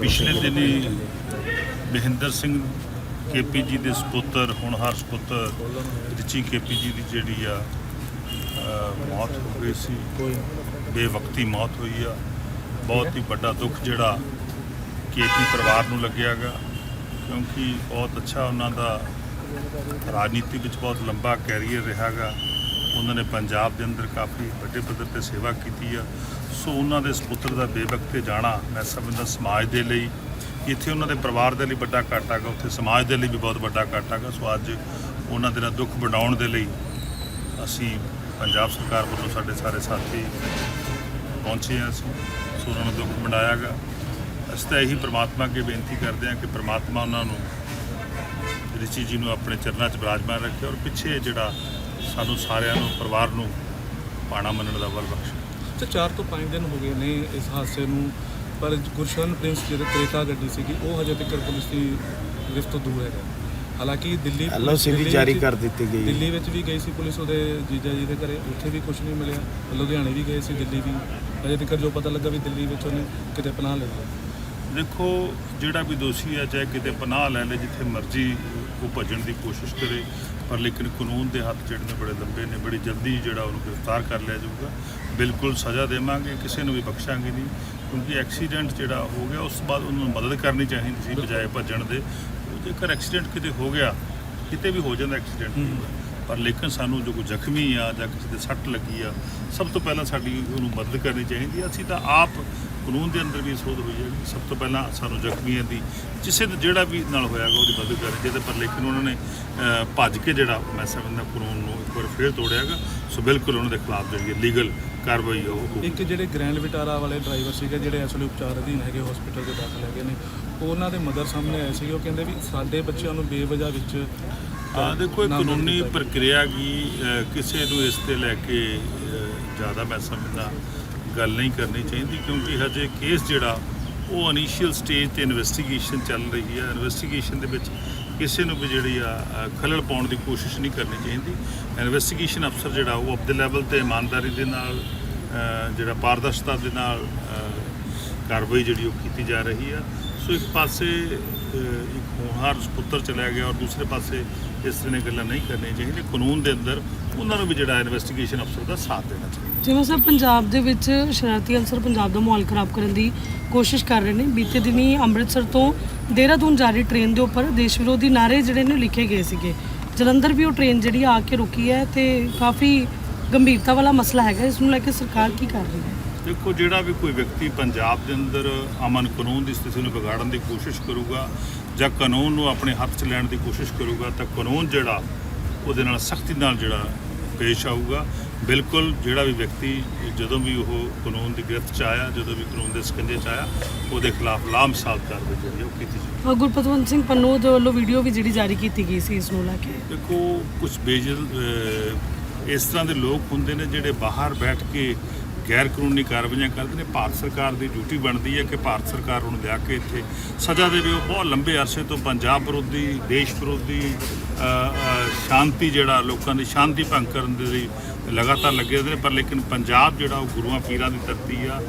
ਪਿਛਲੇ ਦਿਨੀ ਮਹਿੰਦਰ ਸਿੰਘ ਕੇਪੀ ਜੀ ਦੇ ਸੁਪੁੱਤਰ ਹੋਣਹਾਰ ਸੁਪੁੱਤਰ ਰਿਚੀ ਕੇਪੀ ਜੀ ਦੀ ਜਿਹੜੀ ਆ ਮੌਤ ਹੋ ਗਈ ਸੀ। ਬੇਵਕਤੀ ਮੌਤ ਹੋਈ ਆ। ਬਹੁਤ ਹੀ ਵੱਡਾ ਦੁੱਖ ਜਿਹੜਾ ਕੇਪੀ ਪਰਿਵਾਰ ਨੂੰ ਲੱਗਿਆਗਾ ਕਿਉਂਕਿ ਬਹੁਤ ਅੱਛਾ ਉਹਨਾਂ ਦਾ ਰਾਜਨੀਤੀ ਵਿੱਚ ਬਹੁਤ ਲੰਬਾ ਕੈਰੀਅਰ ਰਿਹਾਗਾ। ਉਹਨਾਂ ਨੇ ਪੰਜਾਬ ਦੇ ਅੰਦਰ ਕਾਫੀ ਵੱਡੇ ਪੱਧਰ ਤੇ ਸੇਵਾ ਕੀਤੀ ਆ। ਸੋ ਉਹਨਾਂ ਦੇ ਸੁਪੁੱਤਰ ਦਾ ਬੇਵਕਤੇ ਜਾਣਾ ਮੈਂ ਸਮਝਦਾ ਸਮਾਜ ਦੇ ਲਈ। ਇੱਥੇ ਉਹਨਾਂ ਦੇ ਪਰਿਵਾਰ ਦੇ ਲਈ ਵੱਡਾ ਘਾਟਾ ਗਾ ਉੱਥੇ ਸਮਾਜ ਦੇ ਲਈ ਵੀ ਬਹੁਤ ਵੱਡਾ ਘਾਟਾ ਗਾ ਸੋ ਅੱਜ ਉਹਨਾਂ ਦੇ ਨਾਲ ਦੁੱਖ ਵੰਡਾਉਣ ਦੇ ਲਈ ਅਸੀਂ ਪੰਜਾਬ ਸਰਕਾਰ ਵੱਲੋਂ ਸਾਡੇ ਸਾਰੇ ਸਾਥੀ ਪਹੁੰਚੇ ਹਾਂ ਸੋ ਉਹਨਾਂ ਨੂੰ ਦੁੱਖ ਵੰਡਾਇਆ ਗਾ ਅਸੀਂ ਤਾਂ ਇਹੀ ਪ੍ਰਮਾਤਮਾ ਅੱਗੇ ਬੇਨਤੀ ਕਰਦੇ ਹਾਂ ਕਿ ਪ੍ਰਮਾਤਮਾ ਉਹਨਾਂ ਨੂੰ ਰਿਚੀ ਜੀ ਨੂੰ ਆਪਣੇ ਚਰਨਾਂ 'ਚ ਬਿਰਾਜਮਾਨ ਰੱਖੇ ਔਰ ਪਿੱਛੇ ਜਿਹੜਾ ਸਾਨੂੰ ਸਾਰਿਆਂ ਨੂੰ ਪਰਿਵਾਰ ਨੂੰ ਪਾਣਾ ਮੰਨਣ ਦਾ ਬਲ ਬਖਸ਼ੇ ਤੇ 4 ਤੋਂ 5 ਦਿਨ ਹੋ ਗਏ ਨੇ ਇਸ ਹਾਦਸੇ ਨੂੰ ਪਰ ਗੁਰਸ਼ਨ ਪ੍ਰਿੰਸ ਜਿਹੜੇ ਕਰੇਟਾ ਗੱਡੀ ਸੀਗੀ ਉਹ ਹਜੇ ਤੱਕ ਪੁਲਿਸ ਦੀ ਗ੍ਰਿਫਤ ਤੋਂ ਦੂਰ ਹੈਗਾ। ਹਾਲਾਂਕਿ ਦਿੱਲੀ ਐਲਓਸੀ ਜਾਰੀ ਕਰ ਦਿੱਤੀ ਗਈ। ਦਿੱਲੀ ਵਿੱਚ ਵੀ ਗਈ ਸੀ ਪੁਲਿਸ ਉਹਦੇ ਜੀਜਾ ਜੀ ਦੇ ਘਰੇ ਉੱਥੇ ਵੀ ਕੁਝ ਨਹੀਂ ਮਿਲਿਆ। ਲੁਧਿਆਣੇ ਵੀ ਗਏ ਸੀ ਦਿੱਲੀ ਵੀ। ਹਜੇ ਤੱਕ ਜੋ ਪਤਾ ਲੱਗਾ ਵੀ ਦਿੱਲੀ ਵਿੱਚ ਉਹਨੇ ਕਿਤੇ ਪਨਾਹ ਲਈ ਹੈ ਦੇਖੋ ਜਿਹੜਾ ਵੀ ਦੋਸ਼ੀ ਹੈ ਚਾਹੇ ਕਿਤੇ ਪਨਾਹ ਲੈ ਲੈ ਜਿੱਥੇ ਮਰਜ਼ੀ ਉਹ ਭੱਜਣ ਦੀ ਕੋਸ਼ਿਸ਼ ਕਰੇ ਪਰ ਲੇਕਿਨ ਕਾਨੂੰਨ ਦੇ ਹੱਥ ਜਿਹੜੇ ਨੇ ਬੜੇ ਲੰਬੇ ਨੇ ਬੜੀ ਜਲਦੀ ਜਿਹੜਾ ਉਹਨੂੰ ਗ੍ਰਿਫਤਾਰ ਕਰ ਲਿਆ ਜਾਊਗਾ। ਬਿਲਕੁਲ ਸਜ਼ਾ ਦੇਵਾਂਗੇ ਕਿਸੇ ਨੂੰ ਵੀ ਬਖਸ਼ਾਂਗੇ ਨਹੀਂ ਕਿਉਂਕਿ ਐਕਸੀਡੈਂਟ ਜਿਹੜਾ ਹੋ ਗਿਆ ਉਸ ਤੋਂ ਬਾਅਦ ਉਹਨੂੰ ਮਦਦ ਕਰਨੀ ਚਾਹੀਦੀ ਸੀ ਬਜਾਏ ਭੱਜਣ ਦੇ। ਜੇਕਰ ਐਕਸੀਡੈਂਟ ਕਿਤੇ ਹੋ ਗਿਆ ਕਿਤੇ ਵੀ ਹੋ ਜਾਂਦਾ ਐਕਸੀਡੈਂਟ ਪਰ ਲੇਕਿਨ ਸਾਨੂੰ ਜੋ ਕੋਈ ਜ਼ਖਮੀ ਆ ਜਾਂ ਕਿਸੇ ਦੇ ਸੱਟ ਲੱਗੀ ਆ, ਸਭ ਤੋਂ ਪਹਿਲਾਂ ਸਾਡੀ ਉਹਨੂੰ ਮਦਦ ਕਰਨੀ ਚਾਹੀਦੀ ਆ। ਅਸੀਂ ਤਾਂ ਆਪ ਕਾਨੂੰਨ ਦੇ ਅੰਦਰ ਵੀ ਸੋਧ ਹੋਈ ਹੈ ਸਭ ਤੋਂ ਪਹਿਲਾਂ ਸਾਨੂੰ ਜ਼ਖਮੀਆਂ ਦੀ ਕਿਸੇ ਦਾ ਜਿਹੜਾ ਵੀ ਨਾਲ ਹੋਇਆਗਾ ਉਹਦੀ ਮਦਦ ਕਰਨੀ ਚਾਹੀਦੀ ਪਰ ਲੇਕਿਨ ਉਹਨਾਂ ਨੇ ਭੱਜ ਕੇ ਜਿਹੜਾ ਮੈਂ ਸਮਝਦਾ ਕਾਨੂੰਨ ਨੂੰ ਇੱਕ ਵਾਰ ਫੇਰ ਤੋੜਿਆਗਾ ਸੋ ਬਿਲਕੁਲ ਉਹਨਾਂ ਦੇ ਖਿਲਾਫ ਜਿਹੜੀ ਲੀਗਲ ਕਾਰਵਾਈ ਆ ਉਹ ਇੱਕ ਜਿਹੜੇ ਗ੍ਰੈਂਡ ਵਿਟਾਰਾ ਵਾਲੇ ਡਰਾਈਵਰ ਸੀਗੇ, ਜਿਹੜੇ ਇਸ ਵੇਲੇ ਉਪਚਾਰ ਅਧੀਨ ਹੈਗੇ ਹਸਪੀਟਲ ਦੇ ਦਾਖਲ ਹੈਗੇ ਨੇ, ਉਹਨਾਂ ਦੇ ਮਦਰ ਸਾਹਮਣੇ ਆਏ ਸੀਗੇ। ਉਹ ਕਹਿੰਦੇ ਵੀ ਸਾਡੇ ਬੱਚਿਆਂ ਨੂੰ ਬੇਵਜ੍ਹਾ ਵਿੱਚ ਹਾਂ ਦੇਖੋ ਇਹ ਕਾਨੂੰਨੀ। ਪ੍ਰਕਿਰਿਆ ਕੀ ਕਿਸੇ ਨੂੰ ਇਸ ਤੇ ਲੈ ਕੇ ਜ਼ਿਆਦਾ ਮੈਂ ਸਮਝਦਾ ਗੱਲ ਨਹੀਂ ਕਰਨੀ ਚਾਹੀਦੀ ਕਿਉਂਕਿ ਹਜੇ ਕੇਸ ਜਿਹੜਾ ਉਹ ਇਨੀਸ਼ੀਅਲ ਸਟੇਜ ਤੇ ਇਨਵੈਸਟੀਗੇਸ਼ਨ ਚੱਲ ਰਹੀ ਹੈ ਇਨਵੈਸਟੀਗੇਸ਼ਨ ਦੇ ਵਿੱਚ ਕਿਸੇ ਨੂੰ ਵੀ ਜਿਹੜੀ ਆ ਖਲਲ ਪਾਉਣ ਦੀ ਕੋਸ਼ਿਸ਼ ਨਹੀਂ ਕਰਨੀ ਚਾਹੀਦੀ। ਇਨਵੈਸਟੀਗੇਸ਼ਨ ਅਫਸਰ ਜਿਹੜਾ ਉਹ ਆਪਦੇ ਲੈਵਲ ਤੇ ਇਮਾਨਦਾਰੀ ਦੇ ਨਾਲ ਜਿਹੜਾ ਪਾਰਦਰਸ਼ਤਾ ਦੇ ਨਾਲ ਕਾਰਵਾਈ ਜਿਹੜੀ ਉਹ ਕੀਤੀ ਜਾ ਰਹੀ ਆ। ਸੋ ਇੱਕ ਪਾਸੇ ਅਹ, ਇੱਕ ਹੋਣਹਾਰ ਸੁਪੁੱਤਰ ਚਲਿਆ ਗਿਆ ਔਰ ਦੂਸਰੇ ਪਾਸੇ ਇਸ ਤਰ੍ਹਾਂ ਗੱਲਾਂ ਨਹੀਂ ਕਰਨੀਆਂ ਚਾਹੀਦੀਆਂ। ਕਾਨੂੰਨ ਦੇ ਅੰਦਰ ਉਹਨਾਂ ਨੂੰ ਵੀ ਜਿਹੜਾ ਇਨਵੈਸਟੀਗੇਸ਼ਨ ਅਫਸਰ ਦਾ ਸਾਥ ਦੇਣਾ ਚਾਹੀਦਾ। ਜਿਵੇਂ ਸਰ ਪੰਜਾਬ ਦੇ ਵਿੱਚ ਸ਼ਰਾਰਤੀ ਅਨਸਰ ਪੰਜਾਬ ਦਾ ਮਾਹੌਲ ਖਰਾਬ ਕਰਨ ਦੀ ਕੋਸ਼ਿਸ਼ ਕਰ ਰਹੇ ਨੇ। ਬੀਤੇ ਦਿਨੀ ਅੰਮ੍ਰਿਤਸਰ ਤੋਂ ਦੇਹਰਾਦੂਨ ਜਾ ਰਹੀ ਟ੍ਰੇਨ ਦੇ ਉੱਪਰ ਦੇਸ਼ ਵਿਰੋਧੀ ਨਾਰੇ ਜਿਹੜੇ ਨੇ ਲਿਖੇ ਗਏ ਸੀਗੇ। ਜਲੰਧਰ ਵੀ ਉਹ ਟ੍ਰੇਨ ਜਿਹੜੀ ਆ ਕੇ ਰੁਕੀ ਹੈ ਤੇ ਕਾਫੀ ਗੰਭੀਰਤਾ ਵਾਲਾ ਮਸਲਾ ਹੈਗਾ। ਇਸ ਨੂੰ ਲੈ ਕੇ ਸਰਕਾਰ ਕੀ ਕਰ ਰਹੀ ਹੈ? ਦੇਖੋ ਜਿਹੜਾ ਵੀ ਕੋਈ ਵਿਅਕਤੀ ਪੰਜਾਬ ਦੇ ਅੰਦਰ ਅਮਨ ਕਾਨੂੰਨ ਦੀ ਸਥਿਤੀ ਨੂੰ ਵਿਗਾੜਨ ਦੀ ਕੋਸ਼ਿਸ਼ ਕਰੂਗਾ ਜਾਂ ਕਾਨੂੰਨ ਨੂੰ ਆਪਣੇ ਹੱਥ 'ਚ ਲੈਣ ਦੀ ਕੋਸ਼ਿਸ਼ ਕਰੂਗਾ ਤਾਂ ਕਾਨੂੰਨ ਜਿਹੜਾ ਉਹਦੇ ਨਾਲ ਸਖਤੀ ਨਾਲ ਜਿਹੜਾ ਪੇਸ਼ ਆਊਗਾ। ਬਿਲਕੁਲ ਜਿਹੜਾ ਵੀ ਵਿਅਕਤੀ ਜਦੋਂ ਵੀ ਉਹ ਕਾਨੂੰਨ ਦੀ ਗ੍ਰਿਫਤ 'ਚ ਆਇਆ ਜਦੋਂ ਵੀ ਕਾਨੂੰਨ ਦੇ ਸਕੰਜੇ 'ਚ ਆਇਆ ਉਹਦੇ ਖਿਲਾਫ ਲਾਮਸਾਲ ਕਾਰਵਾਈ ਜਿਹੜੀ ਉਹ ਕੀਤੀ ਅ, ਗੁਰਪਤਵੰਤ ਸਿੰਘ ਪੰਨੂ ਦੇ ਵੱਲੋਂ ਵੀਡੀਓ ਵੀ ਜਿਹੜੀ ਜਾਰੀ ਕੀਤੀ ਗਈ ਸੀ ਇਸ ਨੂੰ ਲੈ ਕੇ। ਦੇਖੋ ਕੁਝ ਬੇਜਲ ਇਸ ਤਰ੍ਹਾਂ ਦੇ ਲੋਕ ਹੁੰਦੇ ਨੇ ਜਿਹੜੇ ਬਾਹਰ ਬੈਠ ਕੇ ਗੈਰ ਕਾਨੂੰਨੀ ਕਾਰਵਾਈਆਂ ਕਰਦੇ ਨੇ। ਭਾਰਤ ਸਰਕਾਰ ਦੀ ਡਿਊਟੀ ਬਣਦੀ ਹੈ ਕਿ ਭਾਰਤ ਸਰਕਾਰ ਉਹਨੂੰ ਲਿਆ ਕੇ ਇੱਥੇ ਸਜ਼ਾ ਦੇਵੇ। ਉਹ ਬਹੁਤ ਲੰਬੇ ਅਰਸੇ ਤੋਂ ਪੰਜਾਬ ਵਿਰੋਧੀ, ਦੇਸ਼ ਵਿਰੋਧੀ ਸ਼ਾਂਤੀ ਜਿਹੜਾ ਲੋਕਾਂ ਦੀ ਸ਼ਾਂਤੀ ਭੰਗ ਕਰਨ ਦੇ ਲਈ ਲਗਾਤਾਰ ਲੱਗੇ ਨੇ। ਪਰ ਲੇਕਿਨ ਪੰਜਾਬ ਜਿਹੜਾ ਉਹ ਗੁਰੂਆਂ ਪੀਰਾਂ ਦੀ ਧਰਤੀ ਆ।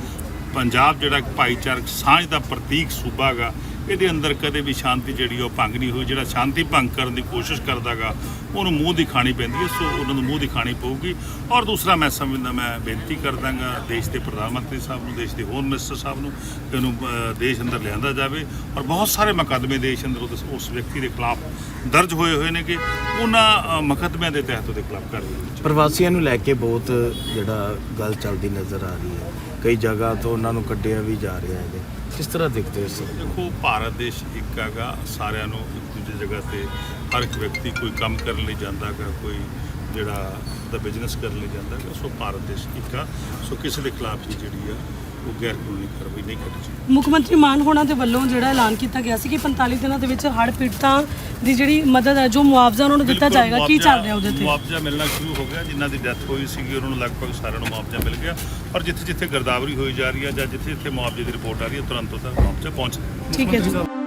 ਪੰਜਾਬ ਜਿਹੜਾ ਇੱਕ ਭਾਈਚਾਰਕ ਸਾਂਝ ਦਾ ਪ੍ਰਤੀਕ ਸੂਬਾ ਗਾ ਇਹਦੇ ਅੰਦਰ ਕਦੇ ਵੀ ਸ਼ਾਂਤੀ ਜਿਹੜੀ ਉਹ ਭੰਗ ਨਹੀਂ ਹੋਈ। ਜਿਹੜਾ ਸ਼ਾਂਤੀ ਭੰਗ ਕਰਨ ਦੀ ਕੋਸ਼ਿਸ਼ ਕਰਦਾਗਾ, ਉਹਨੂੰ ਮੂੰਹ ਦੀ ਪੈਂਦੀ ਹੈ, ਸੋ ਉਹਨਾਂ ਨੂੰ ਮੂੰਹ ਦੀ ਪਊਗੀ। ਔਰ ਦੂਸਰਾ ਮੈਂ ਸਮਝਦਾ ਮੈਂ ਬੇਨਤੀ ਕਰਦਾਗਾ, ਦੇਸ਼ ਦੇ ਪ੍ਰਧਾਨ ਮੰਤਰੀ ਸਾਹਿਬ ਨੂੰ, ਦੇਸ਼ ਦੇ ਹੋਮ ਮਿਨਿਸਟਰ ਸਾਹਿਬ ਨੂੰ, ਕਿ ਉਹਨੂੰ ਦੇਸ਼ ਅੰਦਰ ਲਿਆਂਦਾ ਜਾਵੇ। ਔਰ ਬਹੁਤ ਸਾਰੇ ਮੁਕੱਦਮੇ ਦੇਸ਼ ਅੰਦਰ ਉਸ- ਉਸ ਵਿਅਕਤੀ ਦੇ ਖਿਲਾਫ ਦਰਜ ਹੋਏ ਹੋਏ ਨੇ ਕਿ ਉਹਨਾਂ ਮੁਕੱਦਮਿਆਂ ਦੇ ਤਹਿਤ ਉਹਦੇ ਖਿਲਾਫ ਕਾਰਵਾਈ ਹੋਣੀ ਪ੍ਰਵਾਸੀਆਂ ਨੂੰ ਲੈ ਕੇ ਬਹੁਤ ਜਿਹੜਾ ਗੱਲ ਚੱਲਦੀ ਨਜ਼ਰ ਆ ਰਹੀ ਹੈ। ਕਈ ਜਗ੍ਹਾ ਤੋਂ ਉਹਨਾਂ ਨੂੰ ਕੱਢਿਆ ਵੀ ਜਾ ਰਿਹਾ ਹੈ। ਕਿਸ ਤਰ੍ਹਾਂ ਦੇਖਦੇ ਹੋ ਇਸ ਦੇਖੋ, ਭਾਰਤ ਦੇਸ਼ ਇੱਕ ਹੈਗਾ, ਸਾਰਿਆਂ ਨੂੰ ਇੱਕ ਦੂਜੀ ਜਗ੍ਹਾ ਤੇ ਹਰ ਇੱਕ ਵਿਅਕਤੀ ਕੋਈ ਕੰਮ ਕਰਨ ਲਈ ਜਾਂਦਾ ਹੈਗਾ, ਕੋਈ ਜਿਹੜਾ ਦਾ ਬਿਜ਼ਨਸ ਕਰਨ ਲਈ ਜਾਂਦਾ ਹੈਗਾ, ਸੋ ਭਾਰਤ ਦੇਸ਼ ਇੱਕ ਆ। ਸੋ ਕਿਸੇ ਦੇ ਖਿਲਾਫ ਹੀ ਜਿਹੜੀ ਆ ਉਹ ਗੈਰ ਕਾਨੂੰਨੀ ਕਾਰਵਾਈ ਨਹੀਂ ਕਰਨੀ ਚਾਹੀਦੀ। ਮੁੱਖ ਮੰਤਰੀ ਮਾਨ ਹੋਣਾ ਦੇ ਵੱਲੋਂ ਜਿਹੜਾ ਐਲਾਨ ਕੀਤਾ ਗਿਆ ਸੀ ਕਿ 45 ਦਿਨਾਂ ਦੇ ਵਿੱਚ ਹੜ੍ਹ ਪੀੜਤਾਂ ਦੀ ਜਿਹੜੀ ਮਦਦ ਹੈ ਜੋ ਮੁਆਵਜ਼ਾ ਉਹਨਾਂ ਨੂੰ ਦਿੱਤਾ ਬਿਲਕੁਲ ਜਾਏਗਾ ਕੀ ਚੱਲ ਰਿਹਾ ਉਹਦੇ ਤੇ? ਮੁਆਵਜ਼ਾ ਮਿਲਣਾ ਸ਼ੁਰੂ ਹੋ ਗਿਆ ਜਿਨ੍ਹਾਂ ਦੀ ਡੈਥ ਹੋਈ ਸੀਗੀ ਉਹਨਾਂ ਨੂੰ ਲਗਭਗ ਸਾਰਿਆਂ ਨੂੰ ਮੁਆਵਜ਼ਾ ਮਿਲ ਗਿਆ। ਪਰ ਜਿੱਥੇ ਜਿੱਥੇ ਗਰਦਾਵਰੀ ਹੋਈ ਜਾ ਰਹੀ ਹੈ ਜਾਂ ਜਿੱਥੇ ਜਿੱਥੇ ਮੁਆਵਜ਼ੇ ਦੀ ਰਿਪੋਰਟ ਆ ਰਹੀ ਹੈ ਤੁਰੰਤ ਉਹਦਾ ਮੁਆਵਜ਼ਾ ਪਹੁੰਚ ਰਿਹਾ ਠੀਕ ਹੈ ਜੀ।